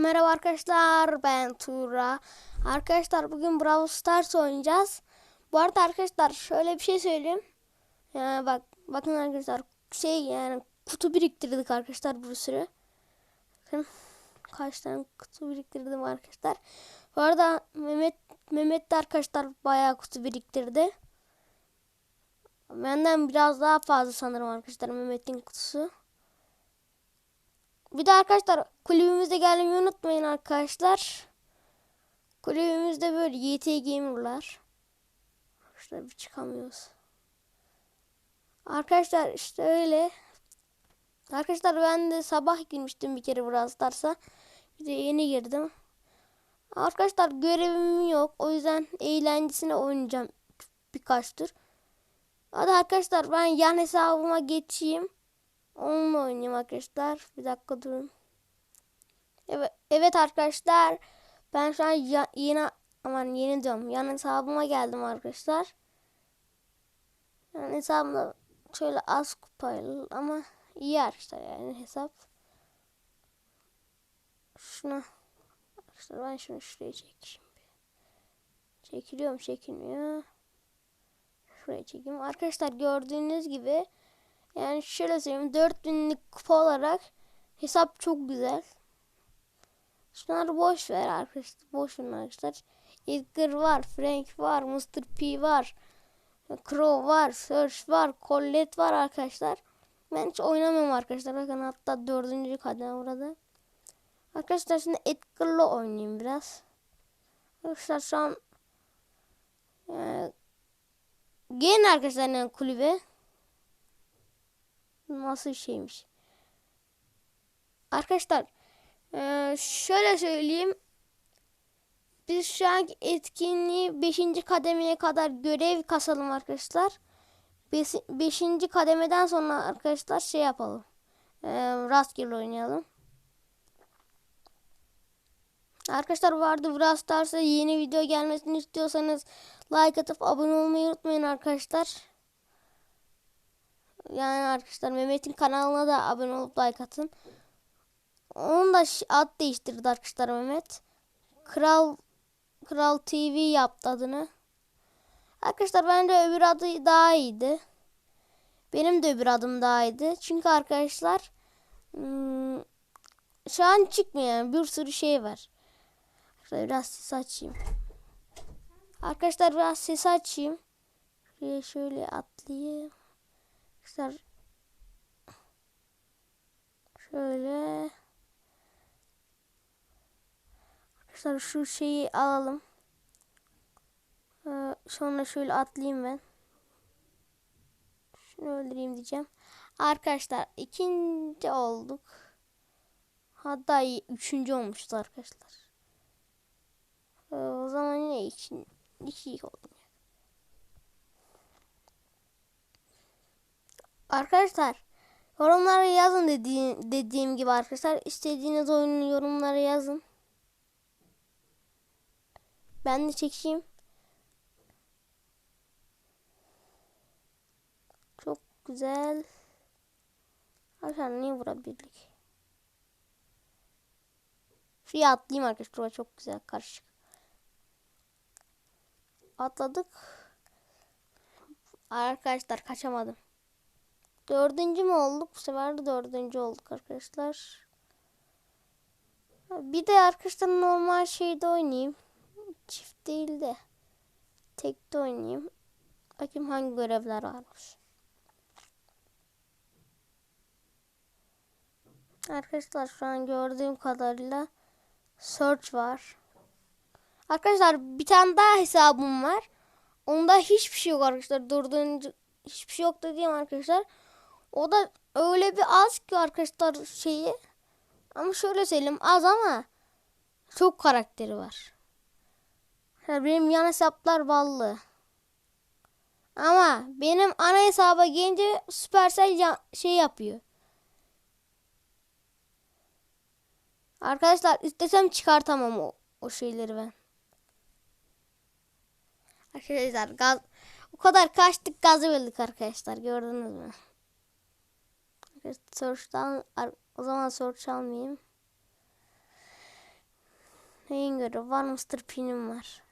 Merhaba arkadaşlar ben Tura. Arkadaşlar bugün Brawl Stars oynayacağız. Bu arada arkadaşlar şöyle bir şey söyleyeyim. Yani bak bakın arkadaşlar şey yani kutu biriktirdik arkadaşlar bir sürü. Bakın kaç tane kutu biriktirdim arkadaşlar. Bu arada Mehmet Mehmet de arkadaşlar bayağı kutu biriktirdi. Benden biraz daha fazla sanırım arkadaşlar Mehmet'in kutusu. Bir de arkadaşlar kulübümüzde gelmeyi unutmayın arkadaşlar. Kulübümüzde böyle YT Gamer'lar. Arkadaşlar bir çıkamıyoruz. Arkadaşlar işte öyle. Arkadaşlar ben de sabah girmiştim bir kere Brawl Stars'a. Bir de yeni girdim. Arkadaşlar görevim yok. O yüzden eğlencesine oynayacağım birkaç tur. Hadi arkadaşlar ben yan hesabıma geçeyim. Onunla oynayayım arkadaşlar. Bir dakika durun. Evet, evet arkadaşlar. Ben şu an ya, yeni aman yeni diyorum. Yan hesabıma geldim arkadaşlar. Yani hesabımda şöyle az kupaylı ama iyi arkadaşlar yani hesap. Şuna arkadaşlar ben şunu şuraya çekeyim. Çekiliyor mu çekilmiyor. Şuraya çekeyim. Arkadaşlar gördüğünüz gibi yani şöyle söyleyeyim 4000'lik kupa olarak hesap çok güzel. Şunları boş ver arkadaşlar. Boş ver arkadaşlar. Edgar var, Frank var, Mr. P var. Crow var, Search var, Colette var arkadaşlar. Ben hiç oynamıyorum arkadaşlar. Bakın hatta dördüncü kademe burada. Arkadaşlar şimdi Edgar'la oynayayım biraz. Arkadaşlar şu an e, gelin arkadaşlar yani kulübe. Nasıl şeymiş. Arkadaşlar ee, şöyle söyleyeyim. Biz şu an etkinliği 5. kademeye kadar görev kasalım arkadaşlar. 5. kademeden sonra arkadaşlar şey yapalım. Ee, rastgele oynayalım. Arkadaşlar vardı Brawl Stars'a yeni video gelmesini istiyorsanız like atıp abone olmayı unutmayın arkadaşlar. Yani arkadaşlar Mehmet'in kanalına da abone olup like atın. Onun da ad değiştirdi arkadaşlar Mehmet. Kral Kral TV yaptı adını. Arkadaşlar bence öbür adı daha iyiydi. Benim de öbür adım daha iyiydi. Çünkü arkadaşlar hmm, şu an çıkmıyor yani bir sürü şey var. Arkadaşlar biraz ses açayım. Arkadaşlar biraz ses açayım. Şöyle atlayayım. Arkadaşlar şöyle Arkadaşlar şu şeyi alalım. Ee, sonra şöyle atlayayım ben. Şunu öldüreyim diyeceğim. Arkadaşlar ikinci olduk. Hatta üçüncü olmuştu arkadaşlar. Ee, o zaman yine iki, iki oldum. Arkadaşlar yorumlara yazın dediğim, dediğim gibi arkadaşlar. istediğiniz oyunun yorumlara yazın. Ben de çekeyim. Çok güzel. Arkadaşlar niye vurabilirlik? Şuraya atlayayım arkadaşlar. Çok güzel karışık. Atladık. Arkadaşlar kaçamadım. Dördüncü mü olduk? Bu sefer de dördüncü olduk arkadaşlar. Bir de arkadaşlar normal şeyde oynayayım çift değil de tek de oynayayım. Bakayım hangi görevler varmış. Arkadaşlar şu an gördüğüm kadarıyla search var. Arkadaşlar bir tane daha hesabım var. Onda hiçbir şey yok arkadaşlar. Durduğunca hiçbir şey yok dediğim arkadaşlar. O da öyle bir az ki arkadaşlar şeyi. Ama şöyle söyleyeyim az ama çok karakteri var. Benim yan hesaplar ballı. Ama benim ana hesaba gelince Supercell şey yapıyor. Arkadaşlar istesem çıkartamam o, o şeyleri ben. Arkadaşlar gaz o kadar kaçtık gazı verdik arkadaşlar gördünüz mü? Search'tan o zaman search almayayım. Neyin görevi var? Mr. Pin'im var.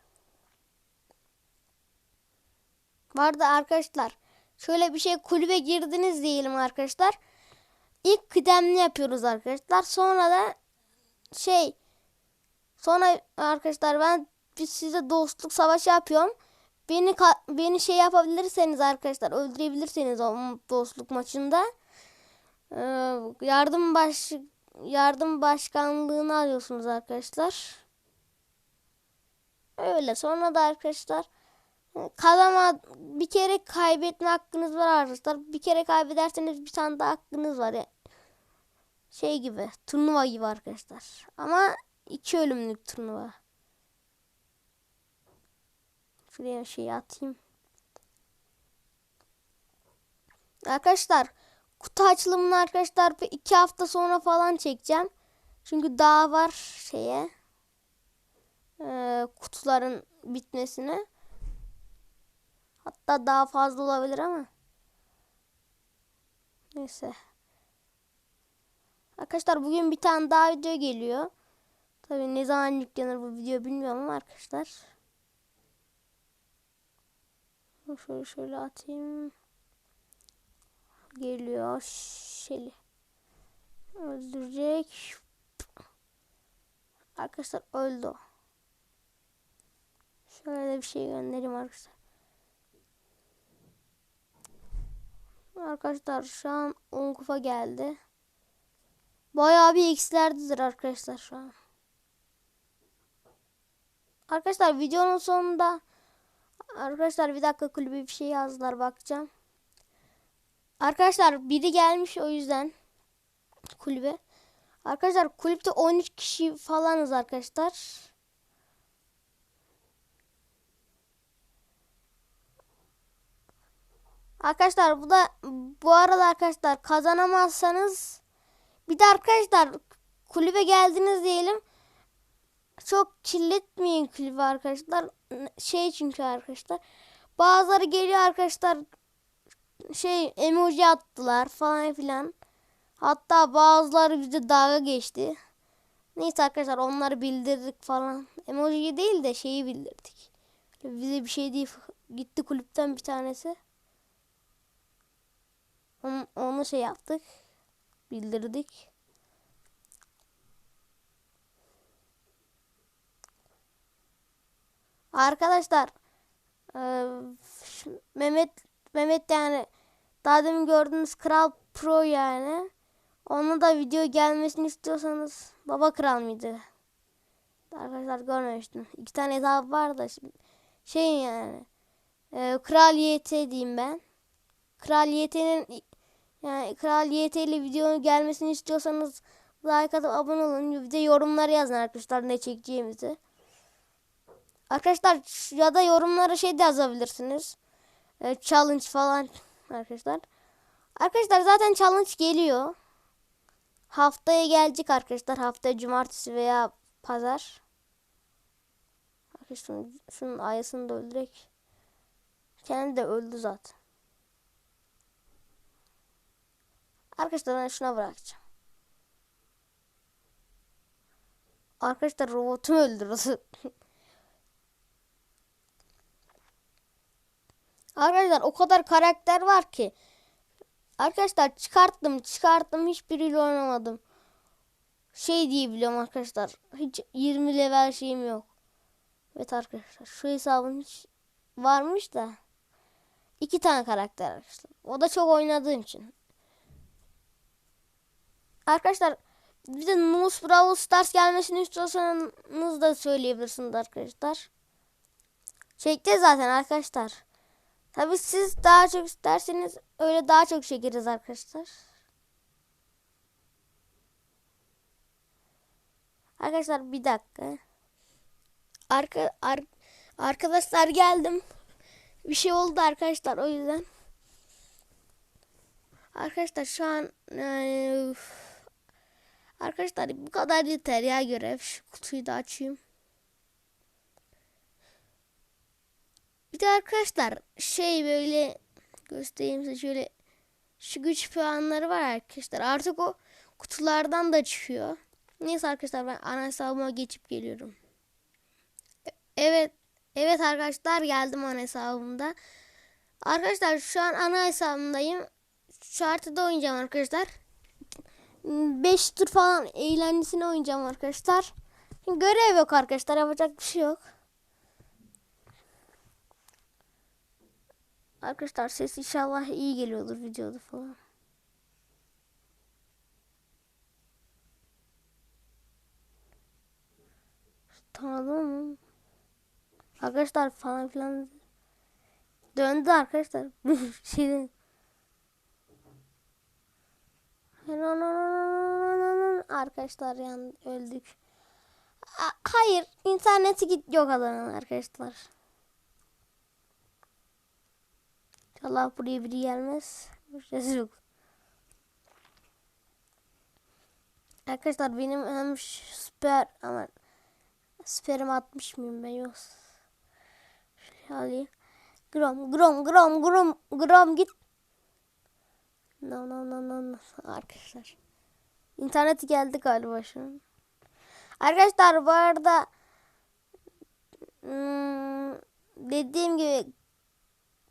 Vardı arkadaşlar. Şöyle bir şey kulübe girdiniz diyelim arkadaşlar. İlk kıdemli yapıyoruz arkadaşlar. Sonra da şey sonra arkadaşlar ben size dostluk savaşı yapıyorum. Beni beni şey yapabilirseniz arkadaşlar öldürebilirseniz o dostluk maçında ee, yardım baş yardım başkanlığını alıyorsunuz arkadaşlar. Öyle sonra da arkadaşlar kazama bir kere kaybetme hakkınız var arkadaşlar. Bir kere kaybederseniz bir tane daha hakkınız var. Yani şey gibi turnuva gibi arkadaşlar. Ama iki ölümlük turnuva. Şuraya şey atayım. Arkadaşlar kutu açılımını arkadaşlar bir iki hafta sonra falan çekeceğim. Çünkü daha var şeye e, kutuların bitmesine. Hatta daha fazla olabilir ama. Neyse. Arkadaşlar bugün bir tane daha video geliyor. Tabii ne zaman yüklenir bu video bilmiyorum ama arkadaşlar. Şöyle şöyle atayım. Geliyor. Şeli. Öldürecek. Arkadaşlar öldü. Şöyle bir şey göndereyim arkadaşlar. Arkadaşlar şu an 10 kupa geldi. Bayağı bir x'lerdedir arkadaşlar şu an. Arkadaşlar videonun sonunda Arkadaşlar bir dakika kulübe bir şey yazdılar bakacağım. Arkadaşlar biri gelmiş o yüzden kulübe. Arkadaşlar kulüpte 13 kişi falanız arkadaşlar. Arkadaşlar bu da bu arada arkadaşlar kazanamazsanız bir de arkadaşlar kulübe geldiniz diyelim. Çok kirletmeyin kulübü arkadaşlar. Şey çünkü arkadaşlar. Bazıları geliyor arkadaşlar. Şey emoji attılar falan filan. Hatta bazıları bize dalga geçti. Neyse arkadaşlar onları bildirdik falan. Emoji değil de şeyi bildirdik. Bize bir şey değil. Gitti kulüpten bir tanesi. Onu, onu şey yaptık. Bildirdik. Arkadaşlar e, Mehmet Mehmet yani daha demin gördüğünüz Kral Pro yani. Ona da video gelmesini istiyorsanız Baba Kral mıydı? Arkadaşlar görmemiştim. İki tane hesap var da şey yani e, Kral YT diyeyim ben. Kral YT'nin yani Kral YT ile videonun gelmesini istiyorsanız like atıp abone olun. Bir de yorumlar yazın arkadaşlar ne çekeceğimizi. Arkadaşlar ya da yorumlara şey de yazabilirsiniz. Ee, challenge falan arkadaşlar. Arkadaşlar zaten challenge geliyor. Haftaya gelecek arkadaşlar. Haftaya cumartesi veya pazar. Arkadaşlar şunun, şunun ayısını da öldürek. Kendi de öldü zaten. Arkadaşlar ben şuna bırakacağım. Arkadaşlar robotumu öldürdü. Arkadaşlar o kadar karakter var ki. Arkadaşlar çıkarttım çıkarttım hiçbiriyle oynamadım. Şey diyebiliyorum arkadaşlar. Hiç 20 level şeyim yok. Evet arkadaşlar şu hesabın hiç varmış da. iki tane karakter arkadaşlar. O da çok oynadığım için. Arkadaşlar bir de Nus Brawl Stars gelmesini istiyorsanız da söyleyebilirsiniz arkadaşlar. Çekti zaten arkadaşlar. Tabi siz daha çok isterseniz öyle daha çok çekeriz arkadaşlar. Arkadaşlar bir dakika. Arka, ar, arkadaşlar geldim. Bir şey oldu arkadaşlar o yüzden. Arkadaşlar şu an e, arkadaşlar bu kadar yeter ya görev. Şu kutuyu da açayım. Bir de arkadaşlar şey böyle göstereyim size şöyle şu güç puanları var arkadaşlar. Artık o kutulardan da çıkıyor. Neyse arkadaşlar ben ana hesabıma geçip geliyorum. Evet. Evet arkadaşlar geldim ana hesabımda. Arkadaşlar şu an ana hesabımdayım. Şu haritada oynayacağım arkadaşlar. 5 tur falan eğlencesine oynayacağım arkadaşlar. Görev yok arkadaşlar. Yapacak bir şey yok. Arkadaşlar ses inşallah iyi geliyordur videoda falan. Tanıdım mı? Arkadaşlar falan filan döndü arkadaşlar. Şeyden. Arkadaşlar yan öldük. Hayır, interneti git yok alanın arkadaşlar. İnşallah buraya biri gelmez. Ses yok. Arkadaşlar benim hem süper ama süperim atmış mıyım ben yok. Şöyle alayım. Grom, grom, grom, grom, grom git. No, no, no, no, no. Arkadaşlar. İnterneti geldi galiba şu. Arkadaşlar bu arada hmm, dediğim gibi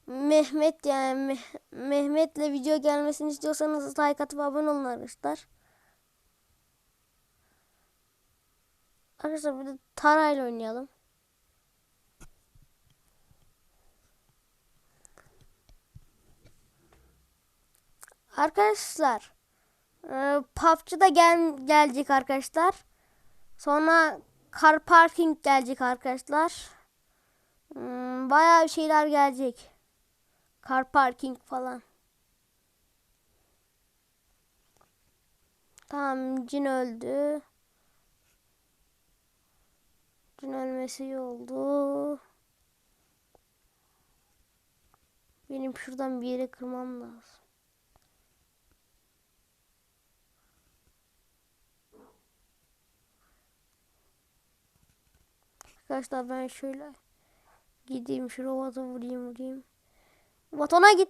Mehmet yani Meh- Mehmet'le video gelmesini istiyorsanız like atıp abone olun arkadaşlar. Arkadaşlar bir de Tara'yla oynayalım. Arkadaşlar e, PUBG'da gel gelecek arkadaşlar. Sonra Car Parking gelecek arkadaşlar. Hmm, bayağı bir şeyler gelecek. Car Parking falan. Tamam cin öldü. Cin ölmesi iyi oldu. Benim şuradan bir yere kırmam lazım. Arkadaşlar ben şöyle gideyim şu robota vurayım vurayım. Vatana git.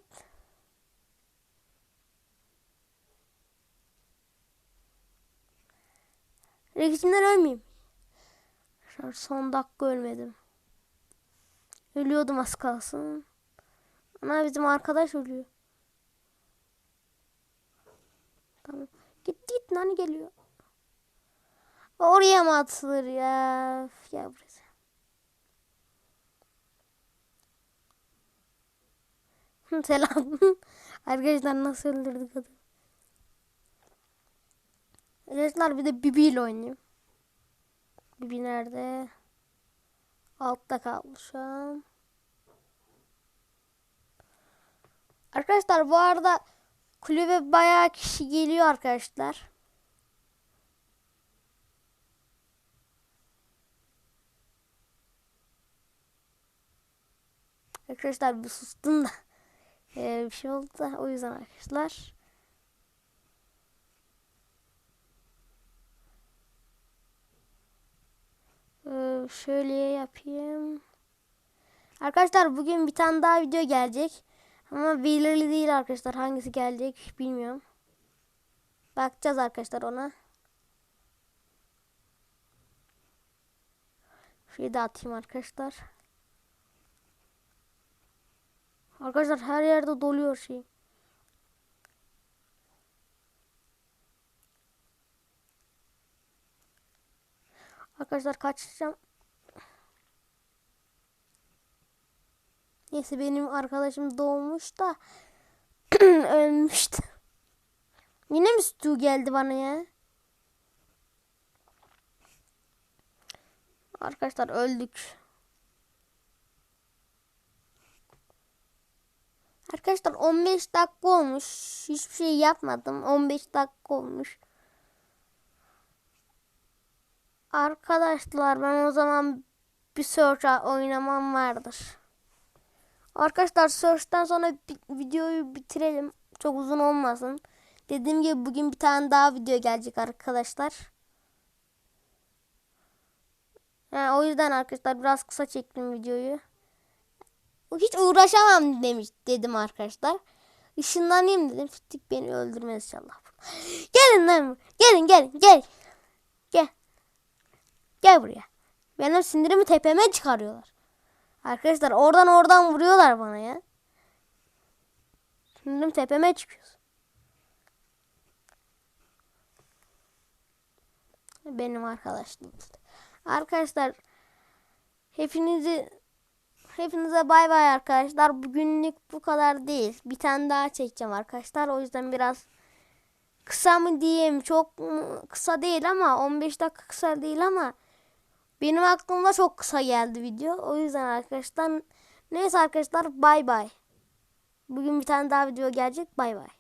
Rekisimden ölmeyeyim. Son dakika ölmedim. Ölüyordum az kalsın. Ana bizim arkadaş ölüyor. Tamam. Git git nani geliyor. Oraya mı atılır ya? Üf, Ya burası. Selam. Arkadaşlar nasıl öldürdük adamı? Arkadaşlar bir de Bibi ile oynayayım. Bibi nerede? Altta an. Arkadaşlar bu arada kulübe bayağı kişi geliyor arkadaşlar. Arkadaşlar bir sustum da ee, bir şey oldu da o yüzden arkadaşlar. Ee, şöyle yapayım. Arkadaşlar bugün bir tane daha video gelecek. Ama belirli değil arkadaşlar. Hangisi gelecek bilmiyorum. Bakacağız arkadaşlar ona. Şurayı da atayım arkadaşlar. Arkadaşlar her yerde doluyor şey. Arkadaşlar kaçacağım. Neyse benim arkadaşım doğmuş da ölmüştü. Yine mi Stu geldi bana ya? Arkadaşlar öldük. Arkadaşlar 15 dakika olmuş. Hiçbir şey yapmadım. 15 dakika olmuş. Arkadaşlar ben o zaman bir search oynamam vardır. Arkadaşlar search'tan sonra videoyu bitirelim. Çok uzun olmasın. Dediğim gibi bugün bir tane daha video gelecek arkadaşlar. Yani o yüzden arkadaşlar biraz kısa çektim videoyu. Hiç uğraşamam demiş dedim arkadaşlar. Işınlanayım dedim. Fittik beni öldürmez inşallah. Gelin lan. Gelin gelin gel. Gel. Gel buraya. Benim sinirimi tepeme çıkarıyorlar. Arkadaşlar oradan oradan vuruyorlar bana ya. Sinirim tepeme çıkıyor. Benim arkadaşım. Arkadaşlar hepinizi hepinize bay bay arkadaşlar. Bugünlük bu kadar değil. Bir tane daha çekeceğim arkadaşlar. O yüzden biraz kısa mı diyeyim çok kısa değil ama 15 dakika kısa değil ama benim aklımda çok kısa geldi video. O yüzden arkadaşlar neyse arkadaşlar bay bay. Bugün bir tane daha video gelecek. Bay bay.